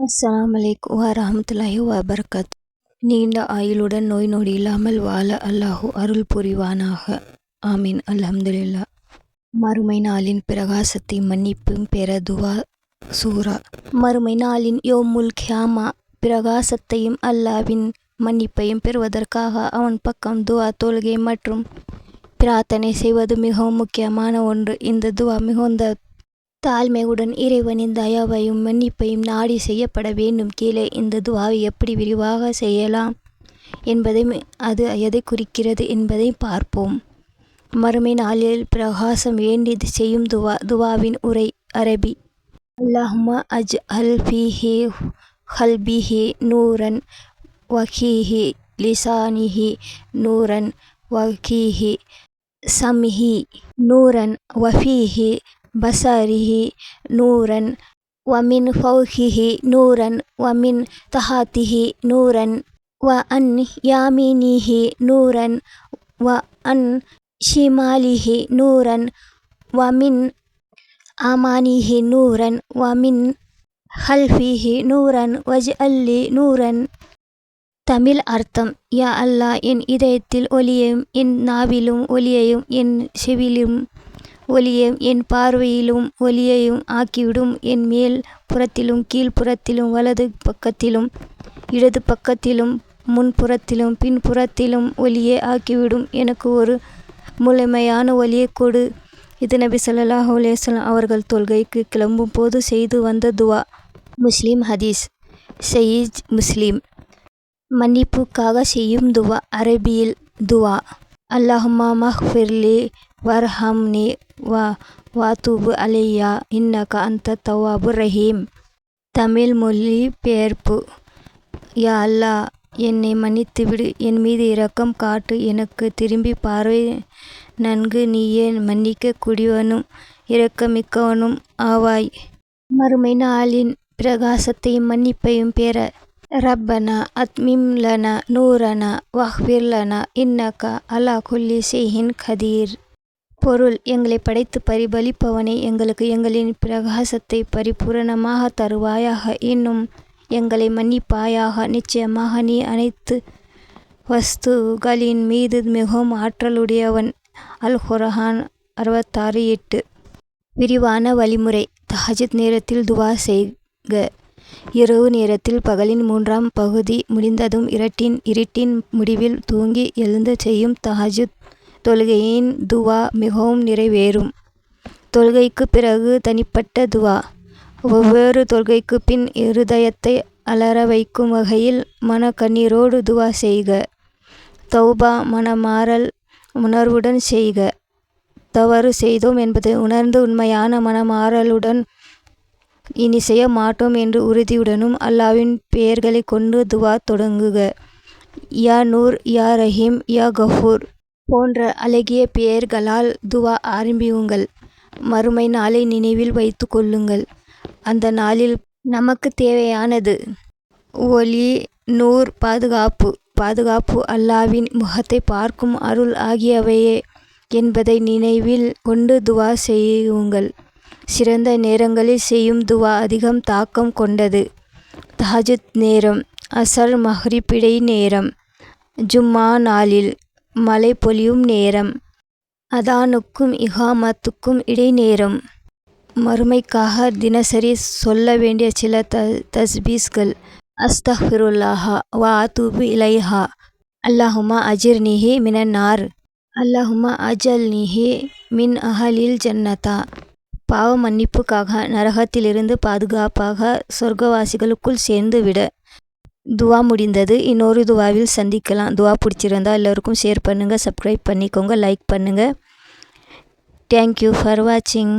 அஸ்லாம் அலைக்கும் வரமத்துல்லாஹி வபர்கத். நீண்ட ஆயுளுடன் நோய் நொடி இல்லாமல் வாழ அல்லாஹு அருள் புரிவானாக. ஆமீன். அல்ஹம்துலில்லா மறுமை நாளின் பிரகாசத்தை மன்னிப்பும் பெற துவா சூரா. மறுமை நாளின் யோமுல் கியாமா பிரகாசத்தையும் அல்லாவின் மன்னிப்பையும் பெறுவதற்காக அவன் பக்கம் துவா தொழுகை மற்றும் பிரார்த்தனை செய்வது மிகவும் முக்கியமான ஒன்று. இந்த துவா மிகுந்த தாழ்மையுடன் இறைவனின் தயாவையும் மன்னிப்பையும் நாடி செய்யப்பட வேண்டும். கீழே இந்த துவாவை எப்படி விரிவாக செய்யலாம் என்பதை அது எதை குறிக்கிறது என்பதை பார்ப்போம். மறுமை நாளில் பிரகாசம் வேண்டி செய்யும் துவா துவாவின் உரை அரபி. அல்லாஹுமா அஜ் அல் ஃபீஹி ஹல்பிஹி நூரன் வஹீஹி லிசானிஹி நூரன் வஹீஹி சம்ஹி நூரன் வஃபீஹி பசாரிஹி நூரன் வமின் ஃபௌஹிஹி நூரன் வமின் தஹாத்திஹி நூரன் வ அன் யாமினிஹி நூரன் வ அன் ஷிமாலிஹி நூரன் வமின் அமானிஹி நூரன் வமின் ஹல்ஃபிஹி நூரன் வஜ் அல்லி நூரன் தமிழ் அர்த்தம் யா அல்லா என் இதயத்தில் ஒளியையும் என் நாவிலும் ஒளியையும் என் செவிலும் ஒளியையும் என் பார்வையிலும் ஒளியையும் ஆக்கிவிடும். என் மேல் புறத்திலும் கீழ்ப்புறத்திலும் வலது பக்கத்திலும் இடது பக்கத்திலும் முன்புறத்திலும் பின்புறத்திலும் ஒளியை ஆக்கிவிடும். எனக்கு ஒரு முழுமையான ஒளியை கொடு. இது நபி ஸல்லல்லாஹு அலைஹி அவர்கள் தொல்கைக்கு கிளம்பும் போது செய்து வந்த துவா. முஸ்லீம் ஹதீஸ். சயீத் முஸ்லீம். மன்னிப்புக்காக செய்யும் துவா. அரபியில் துவா. அல்லாஹும்மா மஹ்ஃபிர்லி வர்ஹம்னி வா வாத்துபு அலையா இன்னக அந்த தவாபு ரஹீம் தமிழ் மொழி பெயர்ப்பு யா அல்லா என்னை மன்னித்துவிடு என் மீது இரக்கம் காட்டு. எனக்கு திரும்பி பார்வை நன்கு நீயே மன்னிக்க கூடியவனும் இரக்கமிக்கவனும் ஆவாய். மறுமை நாளின் பிரகாசத்தையும் மன்னிப்பையும் பெற. ரப்பனா அத்மிம்லனா நூரனா வஹ்விர்லனா இன்னக்கா அலா குல்லி செய்ஹின் கதீர். பொருள் எங்களை படைத்து பரிபலிப்பவனே எங்களுக்கு எங்களின் பிரகாசத்தை பரிபூரணமாக தருவாயாக. இன்னும் எங்களை மன்னிப்பாயாக. நிச்சயமாக நீ அனைத்து வஸ்துகளின் மீது மிகவும் ஆற்றலுடையவன். அல் ஹுரஹான் அறுபத்தாறு எட்டு. விரிவான வழிமுறை. தஹஜித் நேரத்தில் துவா செய்க. இரவு நேரத்தில் பகலின் மூன்றாம் பகுதி முடிந்ததும் இரட்டின் இருட்டின் முடிவில் தூங்கி எழுந்து செய்யும் தஹஜித் தொழுகையின் துவா மிகவும் நிறைவேறும். தொழுகைக்கு பிறகு தனிப்பட்ட துவா. ஒவ்வொரு தொழுகைக்கு பின் இருதயத்தை அலற வைக்கும் வகையில் மன கண்ணீரோடு துவா செய்க. தௌபா மனமாறல் உணர்வுடன் செய்க. தவறு செய்தோம் என்பதை உணர்ந்து உண்மையான மனமாறலுடன் இனி செய்ய மாட்டோம் என்று உறுதியுடனும் அல்லாவின் பெயர்களை கொண்டு துவா தொடங்குக. யா நூர் யா ரஹீம் யா கஃபூர். போன்ற அழகிய பெயர்களால் துவா ஆரம்பியுங்கள். மறுமை நாளை நினைவில் வைத்து கொள்ளுங்கள். அந்த நாளில் நமக்கு தேவையானது ஒளி நூர் பாதுகாப்பு. பாதுகாப்பு அல்லாவின் முகத்தை பார்க்கும் அருள் ஆகியவையே என்பதை நினைவில் கொண்டு துவா செய்யுங்கள். சிறந்த நேரங்களில் செய்யும் துவா அதிகம் தாக்கம் கொண்டது. தஹஜத் நேரம் அசர் மஹ்ரிப்பிடை நேரம் ஜும்மா நாளில் மழை பொழியும் நேரம். அதானுக்கும் இகாமத்துக்கும் இடைநேரம். மறுமைக்காக தினசரி சொல்ல வேண்டிய சில த தஸ்பீஸ்கள். அஸ்தஹிருல்லாஹா வா தூபு இலைஹா. அல்லாஹுமா அஜிர் நிஹே மினன்னார். அல்லாஹுமா அஜல் நிஹே மின் அஹலில் ஜன்னதா பாவ மன்னிப்புக்காக நரகத்திலிருந்து பாதுகாப்பாக சொர்க்கவாசிகளுக்குள் சேர்ந்து விட துவா முடிந்தது. இன்னொரு துவாவில் சந்திக்கலாம். துவா பிடிச்சிருந்தா எல்லோருக்கும் ஷேர் பண்ணுங்கள் சப்ஸ்கிரைப் பண்ணிக்கோங்க லைக் பண்ணுங்கள் தேங்க்யூ ஃபார் வாட்சிங்